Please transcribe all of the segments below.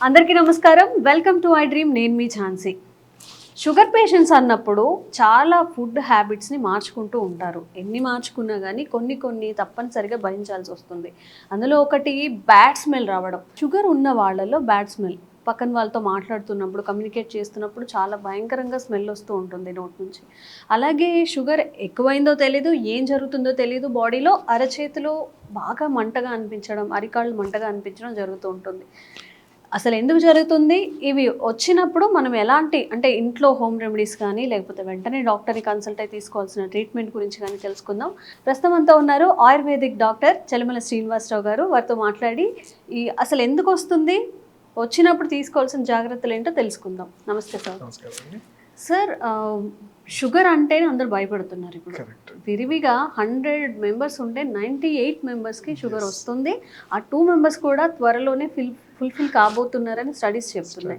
అందరికీ నమస్కారం. Welcome to I dream నేను మీ ఝాన్సీ. షుగర్ పేషెంట్స్ అన్నప్పుడు చాలా ఫుడ్ హ్యాబిట్స్ని మార్చుకుంటూ ఉంటారు. ఎన్ని మార్చుకున్నా కానీ కొన్ని కొన్ని తప్పనిసరిగా భరించాల్సి వస్తుంది. అందులో ఒకటి బ్యాడ్ స్మెల్ రావడం. షుగర్ ఉన్న వాళ్ళలో బ్యాడ్ స్మెల్ పక్కన వాళ్ళతో మాట్లాడుతున్నప్పుడు కమ్యూనికేట్ చేస్తున్నప్పుడు చాలా భయంకరంగా స్మెల్ వస్తూ ఉంటుంది నోట్ నుంచి. అలాగే షుగర్ ఎక్కువైందో తెలీదు ఏం జరుగుతుందో తెలియదు బాడీలో అరచేతిలో బాగా మంటగా అనిపించడం అరికాళ్ళు మంటగా అనిపించడం జరుగుతూ ఉంటుంది. అసలు ఎందుకు జరుగుతుంది? ఇవి వచ్చినప్పుడు మనం ఎలాంటి అంటే ఇంట్లో హోమ్ రెమెడీస్ కానీ లేకపోతే వెంటనే డాక్టర్ని కన్సల్ట్ అయి తీసుకోవాల్సిన ట్రీట్మెంట్ గురించి కానీ తెలుసుకుందాం. ప్రస్తుతం అంతా ఉన్నారు ఆయుర్వేదిక్ డాక్టర్ చెలమల శ్రీనివాసరావు గారు. వారితో మాట్లాడి ఈ అసలు ఎందుకు వస్తుంది? వచ్చినప్పుడు తీసుకోవాల్సిన జాగ్రత్తలు ఏంటో తెలుసుకుందాం. నమస్తే సార్. సార్ షుగర్ అంటేనే అందరూ భయపడుతున్నారు ఇప్పుడు. విరివిగా హండ్రెడ్ మెంబర్స్ ఉంటే నైంటీ ఎయిట్ మెంబర్స్కి షుగర్ వస్తుంది. ఆ టూ మెంబర్స్ కూడా త్వరలోనే ఫిల్ ఫుల్ఫిల్ కాబోతున్నారని స్టడీస్ చెప్తున్నాయి.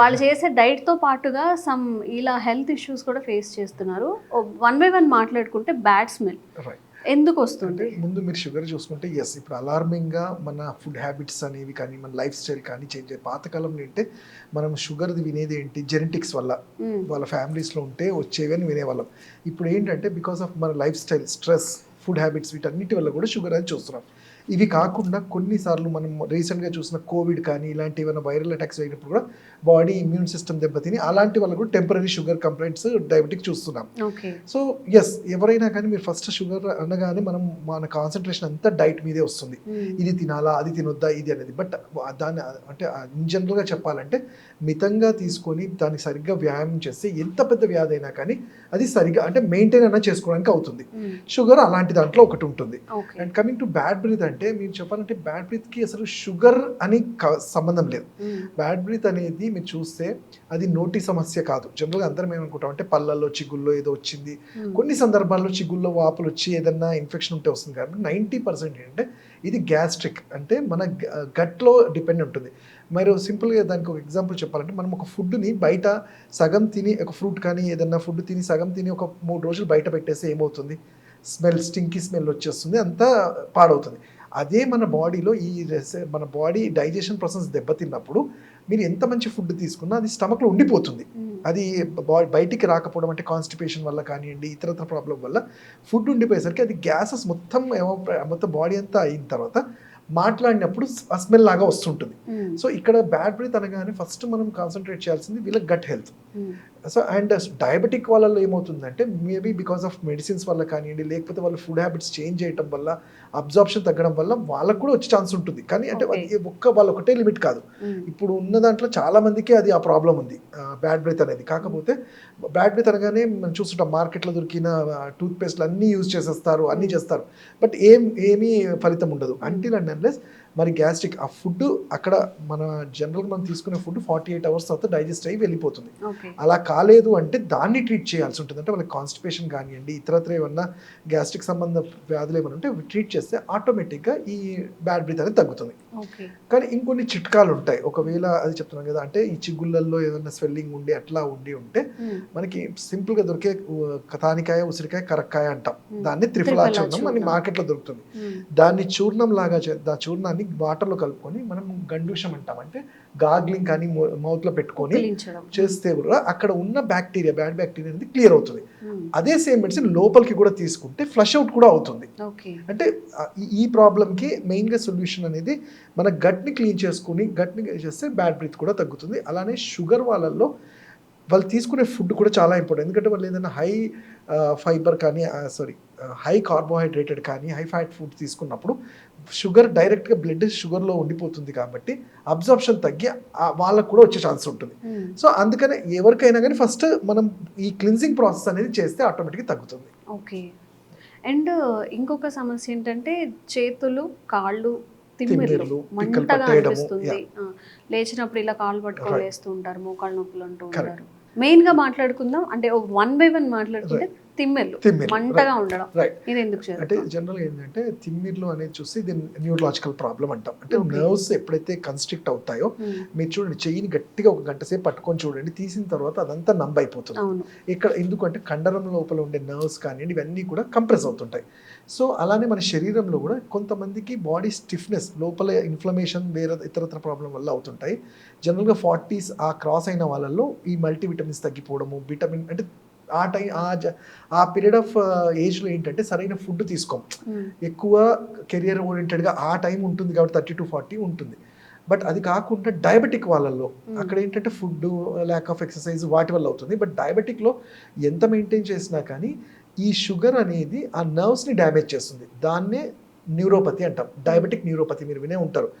వాళ్ళు చేసే డైట్తో పాటుగా సమ్ ఇలా హెల్త్ ఇష్యూస్ కూడా ఫేస్ చేస్తున్నారు. వన్ బై వన్ మాట్లాడుకుంటే బ్యాడ్ స్మెల్. రైట్ ఎందుకు వస్తుంది? ముందు మీరు షుగర్ చూసుకుంటే ఎస్ ఇప్పుడు అలార్మింగ్గా మన ఫుడ్ హ్యాబిట్స్ అనేవి కానీ మన లైఫ్ స్టైల్ కానీ చేంజ్ అయ్యి పాతకాలం ఏంటంటే మనం షుగర్ది వినేది ఏంటి? జెనెటిక్స్ వల్ల. మ్మ్. వాళ్ళ ఫ్యామిలీస్లో ఉంటే వచ్చేవి అని వినేవాళ్ళం. ఇప్పుడు ఏంటంటే బికాస్ ఆఫ్ మన lifestyle stress food habits వీటన్నిటి వల్ల కూడా షుగర్ అని చూస్తున్నాం. ఇవి కాకుండా కొన్నిసార్లు మనం రీసెంట్గా చూసిన కోవిడ్ కానీ ఇలాంటి ఏమైనా వైరల్ అటాక్స్ అయినప్పుడు కూడా బాడీ ఇమ్యూన్ సిస్టమ్ దెబ్బతిని అలాంటి వాళ్ళకు కూడా టెంపరీ షుగర్ కంప్లైంట్స్ డయాబెటిక్ చూస్తున్నాం. సో ఎస్ ఎవరైనా కానీ మీరు ఫస్ట్ షుగర్ అనగానే మనం మన కాన్సన్ట్రేషన్ అంతా డైట్ మీదే వస్తుంది. ఇది తినాలా అది తినొద్దా ఇది అనేది. బట్ దాన్ని అంటే ఇన్ జనరల్గా చెప్పాలంటే మితంగా తీసుకొని దానికి సరిగ్గా వ్యాయామం చేస్తే ఎంత పెద్ద వ్యాధి అయినా కానీ అది సరిగ్గా అంటే మెయింటైన్ అయినా చేసుకోవడానికి అవుతుంది. షుగర్ అలాంటి దాంట్లో ఒకటి ఉంటుంది. And coming to bad breath అంటే మీరు చెప్పాలంటే బ్యాడ్ బ్రీత్కి అసలు షుగర్ అని సంబంధం లేదు. బ్యాడ్ బ్రీత్ అనేది మీరు చూస్తే అది నోటి సమస్య కాదు. జనరల్గా అందరం ఏమనుకుంటాం అంటే పళ్ళల్లో చిగుల్లో ఏదో వచ్చింది. కొన్ని సందర్భాల్లో చిగుల్లో వాపులు వచ్చి ఏదన్నా ఇన్ఫెక్షన్ ఉంటే వస్తుంది కాబట్టి నైంటీ పర్సెంట్ ఏంటంటే ఇది గ్యాస్ట్రిక్ అంటే మన గట్లో డిపెండ్ ఉంటుంది. మరి సింపుల్గా దానికి ఒక ఎగ్జాంపుల్ చెప్పాలంటే మనం ఒక ఫుడ్ని బయట సగం తిని ఒక ఫ్రూట్ కానీ ఏదన్నా ఫుడ్ తిని సగం తిని ఒక మూడు రోజులు బయట పెట్టేస్తే ఏమవుతుంది? స్మెల్ స్టింకీ స్మెల్ వచ్చేస్తుంది అంతా పాడవుతుంది. అదే మన బాడీలో ఈ మన బాడీ డైజెషన్ ప్రాసెస్ దెబ్బతిన్నప్పుడు మీరు ఎంత మంచి ఫుడ్ తీసుకున్నా అది స్టమక్లో ఉండిపోతుంది. అది బయటికి రాకపోవడం అంటే కాన్స్టిపేషన్ వల్ల కానివ్వండి ఇతరత్ర ప్రాబ్లం వల్ల ఫుడ్ ఉండిపోయేసరికి అది గ్యాసెస్ మొత్తం మొత్తం బాడీ అంతా అయిన తర్వాత మాట్లాడినప్పుడు ఆ స్మెల్ లాగా వస్తుంటుంది. సో ఇక్కడ బ్యాడ్ బ్రీత్ అనగానే ఫస్ట్ మనం కాన్సన్ట్రేట్ చేయాల్సింది వీళ్ళ gut health. So and diabetic వాళ్ళలో ఏమవుతుందంటే మేబీ బికాస్ ఆఫ్ మెడిసిన్స్ వల్ల కానివ్వండి లేకపోతే వాళ్ళ ఫుడ్ హ్యాబిట్స్ చేంజ్ చేయడం వల్ల అబ్జార్ప్షన్ తగ్గడం వల్ల వాళ్ళకు కూడా వచ్చే ఛాన్స్ ఉంటుంది. కానీ అంటే ఒక్క వాళ్ళ ఒకటే లిమిట్ కాదు. మ్మ్. ఇప్పుడు ఉన్న దాంట్లో చాలా మందికి అది ఆ ప్రాబ్లం ఉంది. బ్యాడ్ బ్రెత్ అనేది. కాకపోతే బ్యాడ్ బ్రెత్ అనగానే మనం చూస్తుంటాం మార్కెట్లో దొరికిన టూత్ పేస్ట్లు అన్నీ యూజ్ చేసేస్తారు అన్నీ చేస్తారు. బట్ ఏం ఏమీ ఫలితం ఉండదు. అంటిల్ అండ్ అన్లెస్ మరి గ్యాస్ట్రిక్ ఆ ఫుడ్ అక్కడ మన జనరల్గా మనం తీసుకునే ఫుడ్ ఫార్టీ ఎయిట్ అవర్స్ తర్వాత డైజెస్ట్ అయ్యి వెళ్ళిపోతుంది అలా కాలేదు అంటే దాన్ని ట్రీట్ చేయాల్సి ఉంటుంది అంటే వాళ్ళకి కాన్స్టిపేషన్ కానివ్వండి ఇతరత్ర ఏమన్నా గ్యాస్ట్రిక్ సంబంధ వ్యాధులు ఏమైనా ఉంటే ట్రీట్ చేస్తే ఆటోమేటిక్గా ఈ బ్యాడ్ బ్రీత్ అనేది తగ్గుతుంది కానీ ఇంకొన్ని చిట్కాలు ఉంటాయి ఒకవేళ అది చెప్తున్నాం కదా అంటే ఈ చిగుళ్ళల్లో ఏదైనా స్వెల్లింగ్ ఉండి అట్లా ఉండి ఉంటే. మనకి సింపుల్గా దొరికే కథానికాయ ఉసిరికాయ కరక్కాయ అంటాం. దాన్ని త్రిఫలా చూర్ణం అని చూర్ణం. మార్కెట్లో దొరుకుతుంది. దాన్ని చూర్ణం లాగా చే- దా చూర్ణాన్ని వాటర్లో కలుపుకొని మనం గండూషం అంటాం. అంటే గాగ్లింగ్ కానీ మౌత్లో పెట్టుకొని. చేస్తే కూడా అక్కడ ఉన్న బ్యాక్టీరియా బ్యాడ్ బ్యాక్టీరియా అనేది క్లియర్ అవుతుంది. మ్మ్. అదే సేమ్ మెడిసిన్ లోపలికి కూడా తీసుకుంటే ఫ్లష్ అవుట్ కూడా అవుతుంది. అంటే ఈ- ప్రాబ్లమ్కి మెయిన్గా సొల్యూషన్ అనేది మన గట్ని క్లీన్ చేసుకుని గట్ని చేస్తే బ్యాడ్ బ్రీత్ కూడా తగ్గుతుంది. అలానే షుగర్ వాళ్ళల్లో వాళ్ళు తీసుకునే ఫుడ్ కూడా చాలా ఇంపార్టెంట్. ఎందుకంటే వాళ్ళు ఏదైనా హై ఫైబర్ కానీ సారీ హై కార్బోహైడ్రేటెడ్ కానీ హై ఫ్యాట్ ఫుడ్ తీసుకున్నప్పుడు షుగర్ డైరెక్ట్గా బ్లడ్ షుగర్లో ఉండిపోతుంది కాబట్టి అబ్జర్ప్షన్ తగ్గి వాళ్ళకు కూడా వచ్చే ఛాన్స్ ఉంటుంది. సో అందుకనే ఎవరికైనా కానీ ఫస్ట్ మనం ఈ క్లిన్జింగ్ ప్రాసెస్ అనేది చేస్తే ఆటోమేటిక్గా తగ్గుతుంది. ఓకే. అండ్ ఇంకొక సమస్య ఏంటంటే చేతులు కాళ్ళు తిమ్మిర్లు మంటగా అనిపిస్తుంది. లేచినప్పుడు ఇలా కాళ్ళు పట్టుకొని. లేస్తూ ఉంటారు మోకాళ్ళ నొప్పులు అంటూ. ఉంటారు. మెయిన్గా మాట్లాడుకుందాం. అంటే వన్ బై వన్ మాట్లాడుకుంటే తిమ్మెర్లు మంటగా ఉండడం. ఇది ఎందుకు అంటే చేయాలి జనరల్గా ఏంటంటే తిమ్మిర్లు అనేది చూసి ఇది న్యూరలాజికల్ ప్రాబ్లం అంటాం. అంటే. నర్వ్స్ ఎప్పుడైతే కన్స్ట్రిక్ట్ అవుతాయో మీరు చూడండి చెయ్యిని గట్టిగా ఒక గంట సేపు పట్టుకొని చూడండి తీసిన తర్వాత అదంతా నంబ్ అయిపోతుంది ఇక్కడ ఎందుకంటే కండరం లోపల ఉండే నర్వ్స్ కానివ్వండి ఇవన్నీ కూడా కంప్రెస్ అవుతుంటాయి. సో అలానే మన శరీరంలో కూడా కొంతమందికి బాడీ స్టిఫ్నెస్ లోపల ఇన్ఫ్లమేషన్ వేరే ఇతరత్ర ప్రాబ్లం వల్ల అవుతుంటాయి. జనరల్గా ఫార్టీస్ ఆ క్రాస్ అయిన వాళ్ళల్లో ఈ మల్టీవిటమిన్స్ తగ్గిపోవడము విటమిన్ అంటే ఆ టైం ఆ జ- ఆ పీరియడ్ ఆఫ్ ఏజ్లో ఏంటంటే సరైన ఫుడ్ తీసుకోం. ఎక్కువ కెరియర్ ఓరియంటెడ్గా ఆ టైం ఉంటుంది కాబట్టి థర్టీ టు ఫార్టీ ఉంటుంది. బట్ అది కాకుండా డయాబెటిక్ వాళ్ళల్లో. అక్కడ ఏంటంటే ఫుడ్ ల్యాక్ ఆఫ్ ఎక్సర్సైజ్ వాటి వల్ల అవుతుంది. బట్ డయాబెటిక్లో ఎంత మెయింటైన్ చేసినా కానీ ఈ షుగర్ అనేది ఆ నర్వ్స్ని డ్యామేజ్ చేస్తుంది. దాన్నే న్యూరోపతి అంటాం. డయాబెటిక్ న్యూరోపతి మీరు వినే ఉంటారు.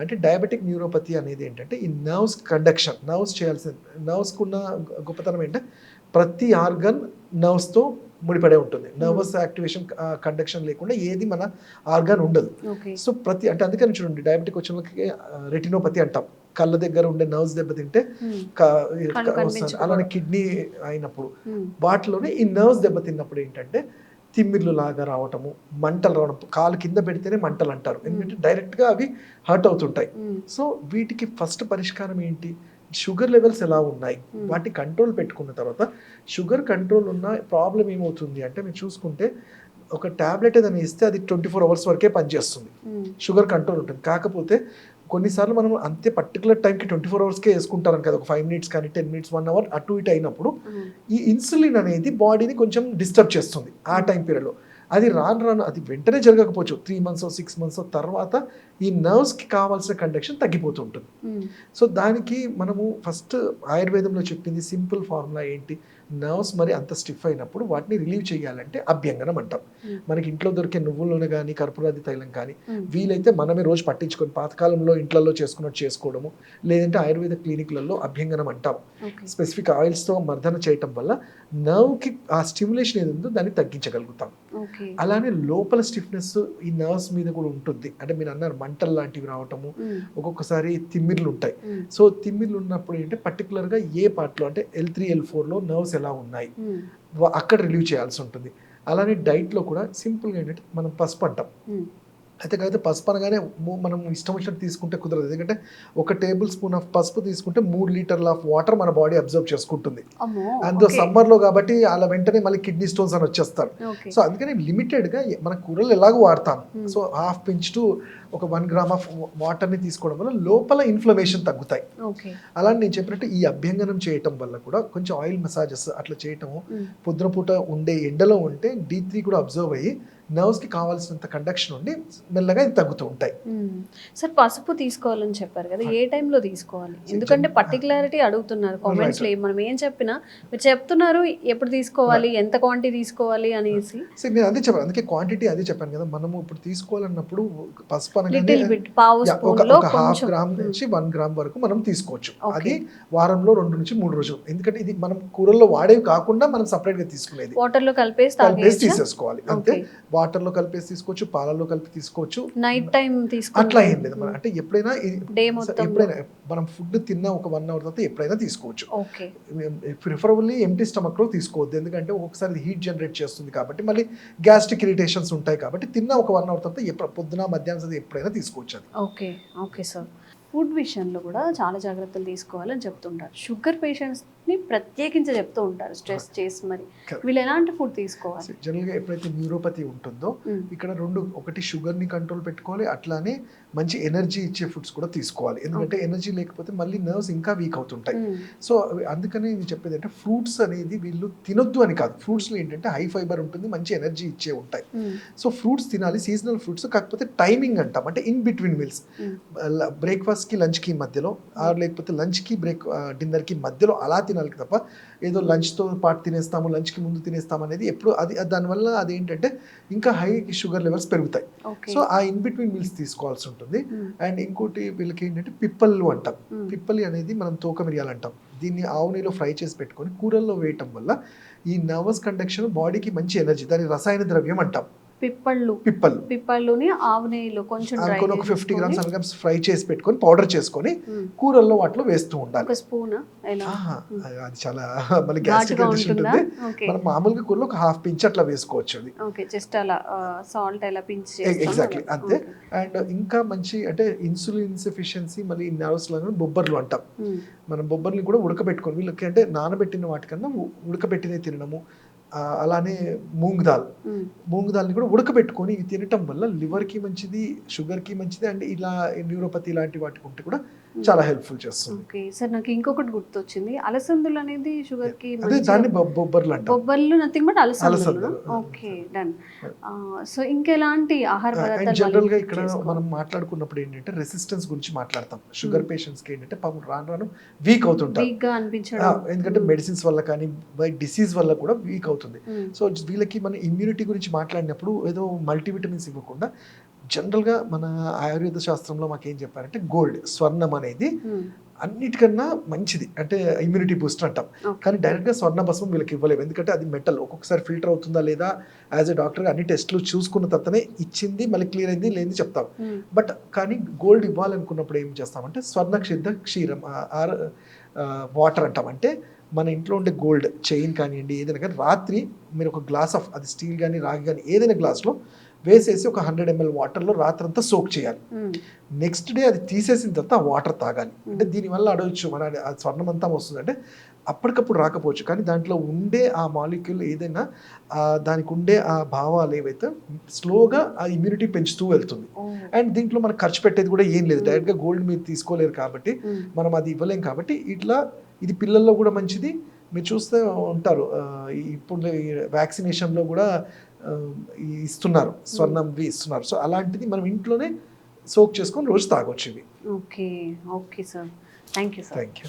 అంటే డయాబెటిక్ న్యూరోపతి అనేది ఏంటంటే ఈ నర్వ్స్ కండక్షన్ నర్వ్స్ చేయాల్సిన నర్వ్స్కి ఉన్న గొప్పతనం ఏంటంటే ప్రతి ఆర్గన్ నర్వ్స్తో ముడిపడే ఉంటుంది. నర్వస్ యాక్టివేషన్ కండక్షన్ లేకుండా ఏది మన ఆర్గాన్ ఉండదు. సో ప్రతి అంటే అందుకని చూడండి డయాబెటిక్ వచ్చిన వాళ్ళకి రెటినోపతి అంటాం. కళ్ళ దగ్గర ఉండే నర్వ్స్ దెబ్బతింటే. కనిపించకపోవడం. అలానే కిడ్నీ అయినప్పుడు. ఉమ్, వాటిలోనే ఈ నర్వ్స్ దెబ్బతిన్నప్పుడు ఏంటంటే తిమ్మిర్లు లాగా రావటము మంటలు రావడం కాలు కింద పెడితేనే మంటలు అంటారు. ఎందుకంటే డైరెక్ట్గా అవి హర్ట్ అవుతుంటాయి. సో వీటికి ఫస్ట్ పరిష్కారం ఏంటి? షుగర్ లెవెల్స్ ఎలా ఉన్నాయి. వాటిని కంట్రోల్ పెట్టుకున్న తర్వాత షుగర్ కంట్రోల్ ఉన్న ప్రాబ్లం ఏమవుతుంది అంటే మీరు చూసుకుంటే ఒక టాబ్లెట్ ఏదైనా ఇస్తే అది ట్వంటీ ఫోర్ అవర్స్ వరకే పనిచేస్తుంది. షుగర్ కంట్రోల్ ఉంటుంది. కాకపోతే కొన్నిసార్లు మనం అంతే పర్టికులర్ టైంకి ట్వంటీ ఫోర్ అవర్స్కే వేసుకుంటారు కదా ఒక ఫైవ్ మినిట్స్ కానీ టెన్ మినిట్స్ వన్ అవర్ అటు ఇటు అయినప్పుడు ఈ ఇన్సులిన్ అనేది బాడీని కొంచెం డిస్టర్బ్ చేస్తుంది ఆ టైం పీరియడ్లో. అది రాను రాను అది వెంటనే జరగకపోవచ్చు. త్రీ మంత్స్ సిక్స్ మంత్స్ తర్వాత ఈ నర్వ్స్కి కావాల్సిన కండక్షన్ తగ్గిపోతూ ఉంటుంది. ఉమ్, సో దానికి మనము ఫస్ట్ ఆయుర్వేదంలో చెప్పింది సింపుల్ ఫార్ములా ఏంటి? నర్వ్స్ మరి అంత స్టిఫ్ అయినప్పుడు వాటిని రిలీవ్ చేయాలంటే అభ్యంగనం అంటాం. Hmm. మనకి ఇంట్లో దొరికే నువ్వుల నూనె కానీ కర్పూరాది తైలం కానీ ఉమ్, వీలైతే మనమే రోజు పట్టించుకొని పాతకాలంలో ఇంట్లలో చేసుకున్నట్టు చేసుకోవడము లేదంటే ఆయుర్వేద క్లినిక్లలో అభ్యంగనం అంటాం. స్పెసిఫిక్ ఆయిల్స్తో మర్దన చేయటం వల్ల నర్వ్కి ఆ స్టిమ్యులేషన్ ఏది ఉందో దాన్ని తగ్గించగలుగుతాం. అలానే లోపల స్టిఫ్నెస్ ఈ నర్వ్స్ మీద కూడా ఉంటుంది. అంటే మీరు అన్నారు మంటలు లాంటివి రావటము ఒక్కొక్కసారి తిమ్మిర్లు ఉంటాయి. సో తిమ్మిర్లు ఉన్నప్పుడు ఏంటంటే పర్టికులర్గా ఏ పార్ట్లో అంటే ఎల్ త్రీ ఎల్ ఫోర్లో నర్వ్స్ ఎలా ఉన్నాయి అక్కడ రిలీవ్ చేయాల్సి ఉంటుంది. అలానే డైట్లో కూడా సింపుల్గా ఏంటంటే మనం పసుపు అంటాం. అయితే కాకపోతే పసుపు అనగానే మనం ఇష్టం వచ్చినట్టు తీసుకుంటే కుదరదు. ఎందుకంటే ఒక టేబుల్ స్పూన్ ఆఫ్ పసుపు తీసుకుంటే మూడు లీటర్ల ఆఫ్ వాటర్ మన బాడీ అబ్జర్వ్ చేసుకుంటుంది. అందులో ఓకే, సమ్మర్లో కాబట్టి అలా వెంటనే మళ్ళీ కిడ్నీ స్టోన్స్ అని వచ్చేస్తారు సో అందుకని లిమిటెడ్గా మన కూరలు ఎలాగో వాడతాం. సో హాఫ్ పించ్ టు ఒక వన్ గ్రామ్ ఆఫ్ వాటర్ని తీసుకోవడం వల్ల లోపల ఇన్ఫ్లమేషన్ తగ్గుతాయి. ఓకే. అలా నేను చెప్పినట్టు ఈ అభ్యంగనం చేయటం వల్ల కూడా కొంచెం ఆయిల్ మసాజెస్ అట్లా చేయటము పొద్దున పూట ఉండే ఎండలో ఉంటే డీ త్రీ కూడా అబ్జర్వ్ అయ్యి నర్వ్స్కి కావాల్సినంత కండక్షన్ ఉండి మెల్లగా ఇది తగ్గుతూ ఉంటాయి. సార్ పసుపు తీసుకోవాలని చెప్పారు కదా ఏ టైంలో తీసుకోవాలి? ఎందుకంటే పర్టికులారిటీ అడుగుతున్నారు కామెంట్స్లో. మనం ఏం చెప్పినా మీరు చెప్తున్నారు ఎప్పుడు తీసుకోవాలి ఎంత క్వాంటిటీ తీసుకోవాలి అనేసి. నేను అదే చెప్పాను అందుకే క్వాంటిటీ అదే చెప్పాను కదా. మనము ఇప్పుడు తీసుకోవాలన్నప్పుడు పసుపు అనగానే ఒక హాఫ్ గ్రామ్ నుంచి వన్ గ్రామ్ వరకు మనం తీసుకోవచ్చు. అది వారంలో రెండు నుంచి మూడు రోజులు. ఎందుకంటే ఇది మనం కూరల్లో వాడేవి కాకుండా మనం separate గా తీసుకునేది. వాటర్లో కలిపేసి కలిపేసి తీసేసుకోవాలి. అంతే. వాటర్లో కలిపేసి తీసుకోవచ్చు పాలల్లో కలిపి తీసుకోవచ్చు. నైట్ టైం అట్లా ఏం లేదు మన. అంటే ఎప్పుడైనా ఎప్పుడైనా మనం ఫుడ్ తిన్న ఒక వన్ అవర్ తర్వాత ఎప్పుడైనా తీసుకోవచ్చు. ప్రిఫరబుల్లీ ఎంటీ స్టమక్లో తీసుకోవద్దు. ఎందుకంటే ఒక్కొక్కసారి హీట్ జనరేట్ చేస్తుంది కాబట్టి మళ్ళీ గ్యాస్ట్రిక్ ఇరిటేషన్స్ ఉంటాయి కాబట్టి తిన్న ఒక వన్ అవర్ తర్వాత ఎప్పుడు పొద్దున మధ్యాహ్నం ఎప్పుడైనా తీసుకోవచ్చు అది ఓకే ఓకే సార్. ఫుడ్ విషయంలో కూడా చాలా జాగ్రత్తలు తీసుకోవాలని చెప్తుంటారు. షుగర్ పేషెంట్స్ పేషెంట్స్ని ప్రత్యేకించి చెప్తూ ఉంటారు స్ట్రెస్ చేసి మరి. వీళ్ళు ఎలాంటి ఫుడ్ తీసుకోవాలి? జనరల్గా ఎప్పుడైతే న్యూరోపతి ఉంటుందో ఇక్కడ రెండు ఒకటి షుగర్ని కంట్రోల్ పెట్టుకోవాలి అట్లానే మంచి ఎనర్జీ ఇచ్చే ఫుడ్స్ కూడా తీసుకోవాలి. ఎందుకంటే ఎనర్జీ లేకపోతే మళ్ళీ నర్వ్స్ ఇంకా వీక్ అవుతుంటాయి. సో అందుకని నేను చెప్పేది అంటే ఫ్రూట్స్ అనేది వీళ్ళు తినొద్దు అని కాదు. ఫ్రూట్స్లో ఏంటంటే హై ఫైబర్ ఉంటుంది మంచి ఎనర్జీ ఇచ్చే ఉంటాయి. సో ఫ్రూట్స్ తినాలి సీజనల్ ఫ్రూట్స్ కాకపోతే టైమింగ్ అంటాం. అంటే ఇన్ బిట్వీన్ మీల్స్ బ్రేక్ఫాస్ట్కి లంచ్కి మధ్యలో లేకపోతే లంచ్కి బ్రేక్ డిన్నర్కి మధ్యలో అలా తినాలి తప్ప ఏదో లంచ్తో పాటు తినేస్తాము లంచ్కి ముందు తినేస్తాము అనేది ఎప్పుడు అది దానివల్ల అదేంటంటే ఇంకా హై షుగర్ లెవెల్స్ పెరుగుతాయి. సో ఆ ఇన్ బిట్వీన్ మీల్స్ తీసుకోవాల్సి ఉంటుంది. అండ్ ఇంకోటి వీళ్ళకి ఏంటంటే పిప్పళ్ళు అంటాం. పిప్పలి అనేది మనం తోక మిరియాలు అంటాం దీన్ని ఆవు నెయ్యిలో ఫ్రై చేసి పెట్టుకొని కూరల్లో వేయటం వల్ల ఈ నర్వస్ కండక్షన్ బాడీకి మంచి ఎనర్జీ దాని రసాయన ద్రవ్యం అంటాం. పిప్పళ్ళు. పిప్పళ్ళు. పిప్పళ్ళుని ఆవు నెయ్యిలో కొంచెం అనుకొని ఒక fifty grams hundred grams fry చేసి పెట్టుకొని పౌడర్ చేసుకొని కూరల్లో వాటిలో వేస్తూ ఉండాలి. ఒక స్పూన్ అది చాలా మళ్ళీ గ్యాస్ట్రిక్ ఉంటుందా. మనం మామూలుగా కూరలో ఒక హాఫ్ పించ్ అట్లా వేసుకోవచ్చు అది. ఓకే జస్ట్ అలా సాల్ట్ ఎలా పించ్ exactly, అంతే. అండ్ ఇంకా మంచి అంటే ఇన్సులిన్ ఇన్సఫిషియన్సీ మళ్ళీ నర్వ్స్ లాగా బొబ్బర్లు అంటాం. మనం బొబ్బర్ని కూడా ఉడకబెట్టుకొని వీళ్ళకి అంటే నానబెట్టిన వాటికన్నా ఉడకబెట్టినవి తినడము అలానే మూంగ్ దాల్. మూంగ్ దాల్ని కూడా ఉడకబెట్టుకొని ఇవి తినటం వల్ల లివర్కి మంచిది షుగర్కి మంచిది అండ్ ఇలా న్యూరోపతి లాంటి వాటికి ఉంటే కూడా చాలా హెల్ప్ఫుల్ చేస్తుంది. ఓకే. సార్ నాకు ఇంకొకటి గుర్తొచ్చింది. అలసందులు అనేది షుగర్కి అదే దాన్ని బొబ్బర్లు అంటాం. బొబ్బర్లు nothing but అలసందులు. Okay done. So ఇంకెలాంటి ఆహార పదార్థాలు జనరల్గా ఇక్కడ? మనం మాట్లాడుకున్నప్పుడు ఏంటంటే రెసిస్టెన్స్ గురించి మాట్లాడతాం. షుగర్ పేషెంట్స్కి ఏంటంటే పాపం రాను రాను వీక్ అవుతుంటారు. వీక్గా అనిపించడం ఎందుకంటే మెడిసిన్స్ వల్ల కానీ బై డిసీజ్ వల్ల కూడా వీక్ అవుతుంది మ్మ్. సో వీళ్ళకి మన ఇమ్యూనిటీ గురించి మాట్లాడినప్పుడు ఏదో మల్టీవిటమిన్స్ ఇవ్వకుండా జనరల్గా మన ఆయుర్వేద శాస్త్రంలో మాకు ఏం చెప్పారంటే గోల్డ్ స్వర్ణం అనేది మ్మ్. అన్నిటికన్నా మంచిది అంటే ఇమ్యూనిటీ బూస్టర్ అంటాం. కానీ డైరెక్ట్గా స్వర్ణ భస్మం వీళ్ళకి ఇవ్వలేము ఎందుకంటే అది మెటల్ ఒక్కొక్కసారి ఫిల్టర్ అవుతుందా లేదా యాజ్ ఎ డాక్టర్ అన్ని టెస్టులు చూసుకున్న తర్వాతనే ఇచ్చింది మళ్ళీ క్లియర్ అయింది లేనిది చెప్తాం. బట్ కానీ గోల్డ్ ఇవ్వాలనుకున్నప్పుడు ఏం చేస్తామంటే స్వర్ణ క్షిద్ధ క్షీరం ఆర్ వాటర్ అంటాం అంటే మన ఇంట్లో ఉండే గోల్డ్ చైన్ కానివ్వండి ఏదైనా కానీ రాత్రి మీరు ఒక గ్లాస్ ఆఫ్ అది స్టీల్ కానీ రాగి కానీ ఏదైనా గ్లాస్లో వేసేసి ఒక హండ్రెడ్ ఎంఎల్ వాటర్లో రాత్రంతా సోక్ చేయాలి. నెక్స్ట్ డే అది తీసేసిన తర్వాత ఆ వాటర్ తాగాలి. అంటే దీనివల్ల అడగచ్చు మన స్వర్ణం అంతా వస్తుంది. అంటే అప్పటికప్పుడు రాకపోవచ్చు కానీ దాంట్లో ఉండే ఆ మాలిక్యూల్ ఏదైనా దానికి ఉండే ఆ భావాలు ఏవైతే స్లోగా ఆ ఇమ్యూనిటీ పెంచుతూ వెళ్తుంది. అండ్ దీంట్లో మనకు ఖర్చు పెట్టేది కూడా ఏం లేదు. డైరెక్ట్గా గోల్డ్ మీరు తీసుకోలేరు కాబట్టి. మనం అది ఇవ్వలేం కాబట్టి ఇట్లా ఇది పిల్లల్లో కూడా మంచిది. మీరు చూస్తే ఉంటారు ఇప్పుడు వ్యాక్సినేషన్లో కూడా ఇస్తున్నారు స్వర్ణంవి ఇస్తున్నారు. సో అలాంటిది మనం ఇంట్లోనే సోక్ చేసుకొని రోజు తాగొచ్చు ఇవి. Okay okay sir. Thank you sir. Thank you.